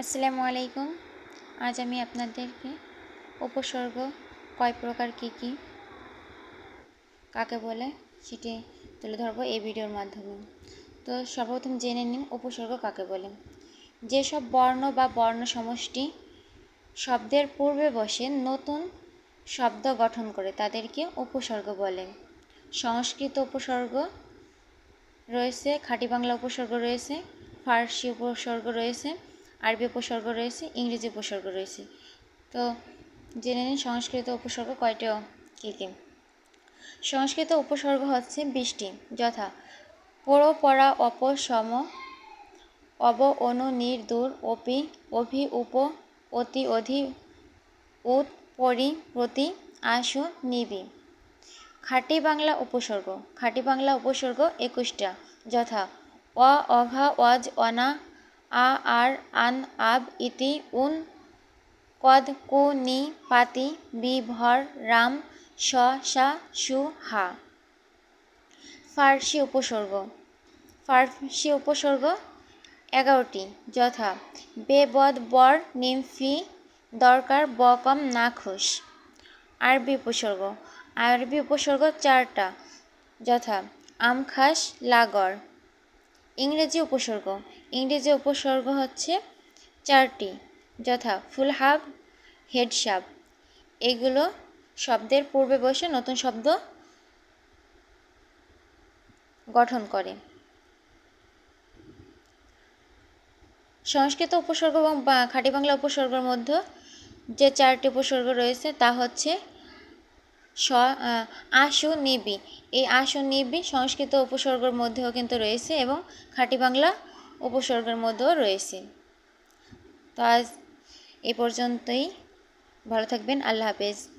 আসসালামু আলাইকুম। আজ আমি আপনাদেরকে উপসর্গ কয় প্রকার কী কী কাকে বলে সেটি তুলে ধরবো এই ভিডিওর মাধ্যমে। তো সর্বপ্রথম জেনে নিন উপসর্গ কাকে বলে। যেসব বর্ণ বা বর্ণ সমষ্টি শব্দের পূর্বে বসে নতুন শব্দ গঠন করে তাদেরকে উপসর্গ বলে। সংস্কৃত উপসর্গ রয়েছে, খাঁটি বাংলা উপসর্গ রয়েছে, ফার্সি উপসর্গ রয়েছে আরবি উপসর্গ রয়েছে, ইংরেজি উপসর্গ রয়েছে। তো জেনে নিন সংস্কৃত উপসর্গ কয়টি কী কী। সংস্কৃত উপসর্গ হচ্ছে বৃষ্টি, যথা পর পরা অপ সম অব অনু নির দূর অপি অভি উপ অতি অধি উৎ পরি প্রতি আশু নিবি। খাঁটি বাংলা উপসর্গ, খাঁটি বাংলা উপসর্গ একুশটা, যথা অ, অঘা, অজ, অনা আ আর আন আব ইতি উন কদ কু নি পাতি বি ভর রাম স সা সু হা। ফার্সি উপসর্গ। ফার্সি উপসর্গ এগারোটি। যথা বেবদ বর নিমফি দরকার বকম নাখুশ আরবি উপসর্গ। আরবি উপসর্গ চারটা। যথা আমখাস লাগর। ইংরেজি উপসর্গ। ইংরেজি উপসর্গ হচ্ছে চারটি, যথা ফুলহাব হেডসাব এগুলো শব্দের পূর্বে বসে নতুন শব্দ গঠন করে। সংস্কৃত উপসর্গ এবং খাঁটি বাংলা উপসর্গের মধ্যে যে চারটি উপসর্গ রয়েছে তা হচ্ছে স আশু নিবি এই আশু নিবি সংস্কৃত উপসর্গের মধ্যেও কিন্তু রয়েছে এবং খাঁটি বাংলা উপসর্গের মধ্যেও রয়েছে। তো আজ এ পর্যন্তই। ভালো থাকবেন। আল্লাহ হাফেজ।